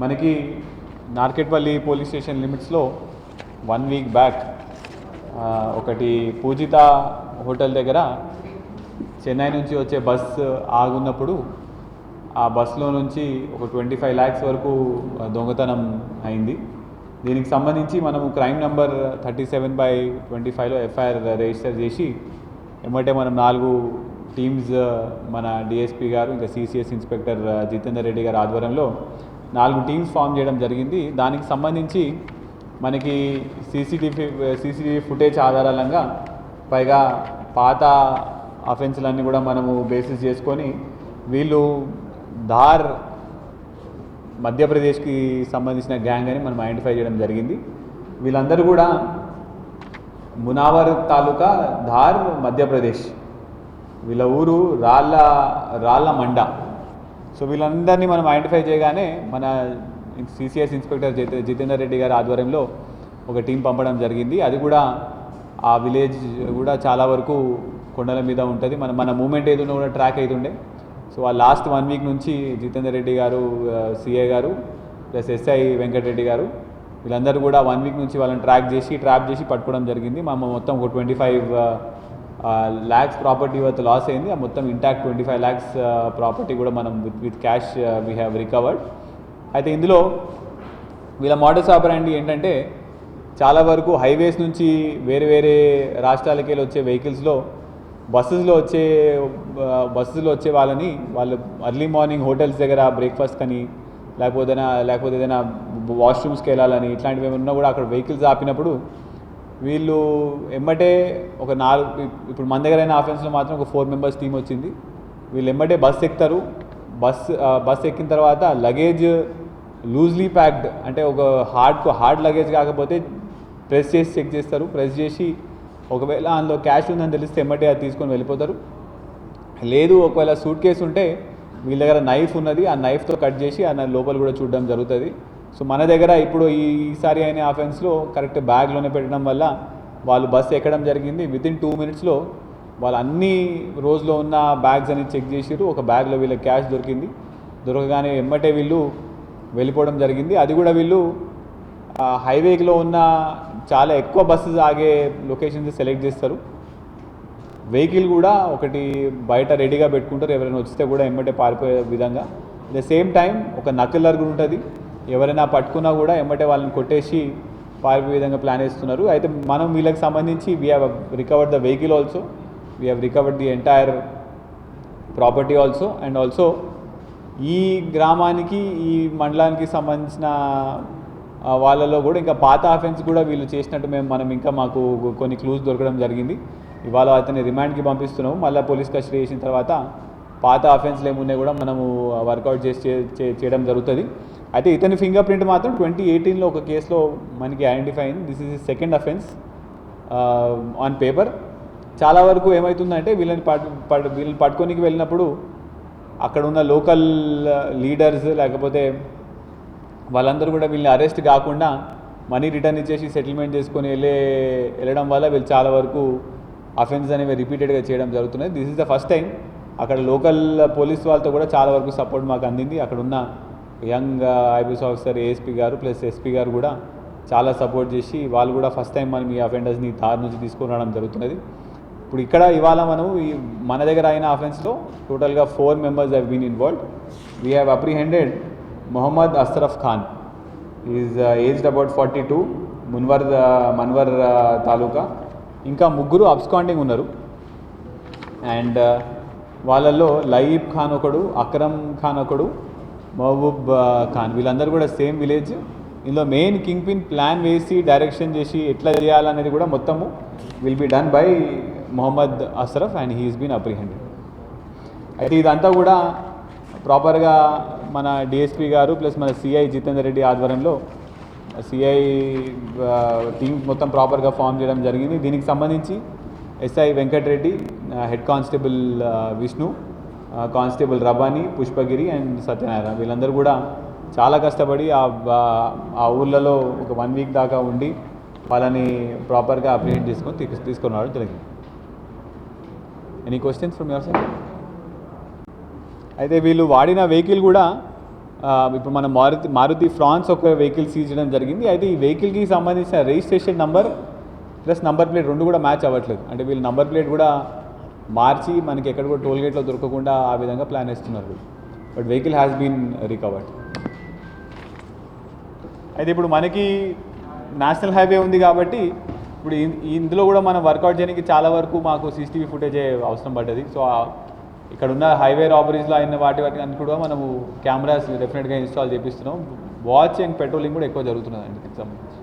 మనకి Narketpally police station లిమిట్స్లో one week back ఒకటి పూజిత హోటల్ దగ్గర చెన్నై నుంచి వచ్చే బస్ ఆగున్నప్పుడు ఆ బస్సులో నుంచి ఒక ట్వంటీ ఫైవ్ ల్యాక్స్ వరకు దొంగతనం అయింది. దీనికి సంబంధించి మనము crime number thirty seven by twenty ఫైవ్లో ఎఫ్ఐఆర్ రిజిస్టర్ చేసి ఏమంటే మనం నాలుగు టీమ్స్ మన డిఎస్పీ గారు ఇంకా సిసిఎస్ ఇన్స్పెక్టర్ జితేందర్ రెడ్డి గారు ఆధ్వర్యంలో నాలుగు టీమ్స్ ఫామ్ చేయడం జరిగింది. దానికి సంబంధించి మనకి సీసీటీవీ సీసీటీవీ ఫుటేజ్ ఆధారంగా పైగా పాత అఫెన్స్లన్నీ కూడా మనము బేసిస్ చేసుకొని వీళ్ళు ధార్ మధ్యప్రదేశ్కి సంబంధించిన గ్యాంగ్ అని మనం ఐడెంటిఫై చేయడం జరిగింది. వీళ్ళందరూ కూడా మునావర్ తాలూకా ధార్ మధ్యప్రదేశ్. వీళ్ళ ఊరు రాళ్ళ రాళ్ళ మండ. సో వీళ్ళందరినీ మనం ఐడెంటిఫై చేయగానే మన సిసిఎస్ ఇన్స్పెక్టర్ జితే జితేందర్ రెడ్డి గారి ఆధ్వర్యంలో ఒక టీం పంపడం జరిగింది. అది కూడా ఆ విలేజ్ కూడా చాలా వరకు కొండల మీద ఉంటుంది. మన మన మూమెంట్ ఏదో కూడా ట్రాక్ అవుతుండే సో ఆ లాస్ట్ వన్ వీక్ నుంచి జితేందర్ రెడ్డి గారు సిఏ గారు ప్లస్ ఎస్ఐ వెంకటరెడ్డి గారు వీళ్ళందరూ కూడా వన్ వీక్ నుంచి వాళ్ళని ట్రాక్ చేసి ట్రాప్ చేసి పట్టుకోవడం జరిగింది. మా మొత్తం ఒక twenty five lakhs property worth loss అయింది. ఆ మొత్తం intact twenty five lakhs property కూడా మనం with with cash we have recovered అయితే ఇందులో వీళ్ళ మోడల్స్ ఆపరండి ఏంటంటే చాలా వరకు హైవేస్ నుంచి వేరే వేరే రాష్ట్రాలకి వెళ్ళి వచ్చే వెహికల్స్లో బస్సెస్లో వచ్చే బస్సెస్లో వచ్చే వాళ్ళని వాళ్ళు అర్లీ మార్నింగ్ హోటల్స్ దగ్గర బ్రేక్ఫాస్ట్ కానీ లేకపోతే ఏదైనా- లేకపోతే ఏదైనా వాష్రూమ్స్కి వెళ్ళాలని ఇట్లాంటివి ఏమన్నా కూడా అక్కడ వెహికల్స్ ఆపినప్పుడు వీళ్ళు ఎమ్మటే ఒక నాలుగు ఇప్పుడు మన దగ్గర అయిన ఆఫెన్స్లో మాత్రం ఒక ఫోర్ మెంబర్స్ టీం వచ్చింది. వీళ్ళు ఎమ్మటే బస్ ఎక్కుతారు. బస్ బస్ ఎక్కిన తర్వాత లగేజ్ లూజ్లీ ప్యాక్డ్ అంటే ఒక హార్డ్ హార్డ్ లగేజ్ కాకపోతే ప్రెస్ చేసి చెక్ చేస్తారు. ప్రెస్ చేసి ఒకవేళ అందులో క్యాష్ ఉందని తెలిస్తే ఎమ్మటే అది తీసుకొని వెళ్ళిపోతారు. లేదు ఒకవేళ సూట్ కేసు ఉంటే వీళ్ళ దగ్గర నైఫ్ ఉన్నది. ఆ నైఫ్తో కట్ చేసి ఆ లోపల కూడా చూడడం జరుగుతుంది. సో మన దగ్గర ఇప్పుడు ఈసారి అయిన ఆఫెన్స్లో కరెక్ట్ బ్యాగ్లోనే పెట్టడం వల్ల వాళ్ళు బస్సు ఎక్కడం జరిగింది. వితిన్ టూ మినిట్స్లో వాళ్ళు అన్ని రోజులో ఉన్న బ్యాగ్స్ అనేది చెక్ చేసిరు ఒక బ్యాగ్లో వీళ్ళ క్యాష్ దొరికింది. దొరకగానే ఎమ్మటే వీళ్ళు వెళ్ళిపోవడం జరిగింది. అది కూడా వీళ్ళు హైవేలో ఉన్న చాలా ఎక్కువ బస్సెస్ ఆగే లొకేషన్స్ సెలెక్ట్ చేస్తారు. వెహికల్ కూడా ఒకటి బయట రెడీగా పెట్టుకుంటారు. ఎవరైనా వస్తే కూడా ఎమ్మటే పారిపోయే విధంగా. ద సేమ్ టైం ఒక నకిల్లర్ కూడా ఉంటుంది. ఎవరైనా పట్టుకున్నా కూడా ఎమ్మటే వాళ్ళని కొట్టేసి పారిపోయే విధంగా ప్లాన్ వేస్తున్నారు అయితే మనం వీళ్ళకి సంబంధించి we have recovered the vehicle also we have recovered the entire property also and also ఈ గ్రామానికి ఈ మండలానికి సంబంధించిన వాళ్ళలో కూడా ఇంకా పాత అఫెన్స్ కూడా వీళ్ళు చేసినట్టు మేము మనం ఇంకా మాకు కొన్ని క్లూస్ దొరకడం జరిగింది. ఇవాళ అతన్ని రిమాండ్కి పంపిస్తున్నాము. మళ్ళీ పోలీస్ కస్టడీ చేసిన తర్వాత పాత అఫెన్స్లు ఏమున్నాయి కూడా మనము వర్కౌట్ చేసి చేయడం జరుగుతుంది. అయితే ఇతని ఫింగర్ ప్రింట్ మాత్రం ట్వంటీ ఎయిటీన్లో ఒక కేసులో మనకి ఐడెంటిఫై అయింది. This is second offence on paper చాలా వరకు ఏమవుతుందంటే వీళ్ళని పట్టు వీళ్ళని పట్టుకోనికి వెళ్ళినప్పుడు అక్కడ ఉన్న లోకల్ లీడర్స్ లేకపోతే వాళ్ళందరూ కూడా వీళ్ళని అరెస్ట్ కాకుండా మనీ రిటర్న్ ఇచ్చేసి సెటిల్మెంట్ చేసుకొని వెళ్ళే వెళ్ళడం వల్ల వీళ్ళు చాలా వరకు అఫెన్స్ అనేవి రిపీటెడ్గా చేయడం జరుగుతున్నాయి. This is the first time అక్కడ లోకల్ పోలీస్ వాళ్ళతో కూడా చాలా వరకు సపోర్ట్ మాకు అందింది. అక్కడ ఉన్న యంగ్ ఐబీఎస్ ఆఫీసర్ ఏఎస్పీ గారు ప్లస్ ఎస్పీ గారు కూడా చాలా సపోర్ట్ చేసి వాళ్ళు కూడా ఫస్ట్ టైం మనం ఈ అఫెండర్స్ని తార్ నుంచి తీసుకొని రావడం జరుగుతున్నది. ఇప్పుడు ఇక్కడ ఇవాళ మనం ఈ మన దగ్గర అయిన అఫెన్స్లో టోటల్గా four members have been involved we have apprehended Mohammed Ashraf Khan is aged about forty two Munwar Manwar taluka. ఇంకా ముగ్గురు అబ్స్కాండింగ్ ఉన్నారు. అండ్ uh, వాళ్ళల్లో లయీబ్ ఖాన్ ఒకడు అక్రమ్ ఖాన్ ఒకడు మహబూబ్ ఖాన్. వీళ్ళందరూ కూడా సేమ్ విలేజ్. ఇందులో మెయిన్ కింగ్ పిన్ ప్లాన్ వేసి డైరెక్షన్ చేసి ఎట్లా చేయాలనేది కూడా మొత్తము will be done by Mohammed Ashraf and he's been apprehended. అయితే ఇదంతా కూడా ప్రాపర్గా మన డిఎస్పీ గారు ప్లస్ మన సిఐ జితేందర్ రెడ్డి ఆధ్వర్యంలో సిఐ టీం మొత్తం ప్రాపర్గా ఫామ్ చేయడం జరిగింది. దీనికి సంబంధించి SI Venkata Reddy head constable Vishnu constable Rabani Pushpagiri and Satyanarayana. వీళ్ళందరూ కూడా చాలా కష్టపడి ఆ ఆ ఊర్లలో ఒక వన్ వీక్ దాకా ఉండి వాళ్ళని ప్రాపర్గా అప్రిహెండ్ చేసుకొని తీసుకు తీసుకున్నాడు రావడం జరిగింది. Any questions from your side అయితే వీళ్ళు వాడిన వెహికల్ కూడా ఇప్పుడు మన మారుతి మారుతి ఫ్రాన్స్ ఒక వెహికల్ సీజడం జరిగింది. అయితే ఈ వెహికల్కి సంబంధించిన registration number plus number plate రెండు కూడా మ్యాచ్ అవ్వట్లేదు. అంటే వీళ్ళు నంబర్ ప్లేట్ కూడా మార్చి మనకి ఎక్కడ కూడా టోల్ గేట్లో దొరకకుండా ఆ విధంగా ప్లాన్ వేస్తున్నారు. But vehicle has been recovered. అయితే ఇప్పుడు మనకి నేషనల్ హైవే ఉంది కాబట్టి ఇప్పుడు ఇందులో కూడా మనం వర్కౌట్ చేయడానికి చాలా వరకు మాకు సీసీటీవీ ఫుటేజే అవసరం పడ్డది. సో ఇక్కడ ఉన్న హైవే రాబరీస్లో అయిన వాటి వాటి అని కూడా మనము కెమెరాస్ డెఫినెట్గా ఇన్స్టాల్ చేపిస్తున్నాం. వాచ్ అండ్ పెట్రోలింగ్ కూడా ఎక్కువ జరుగుతున్నదండి దీనికి సంబంధించి.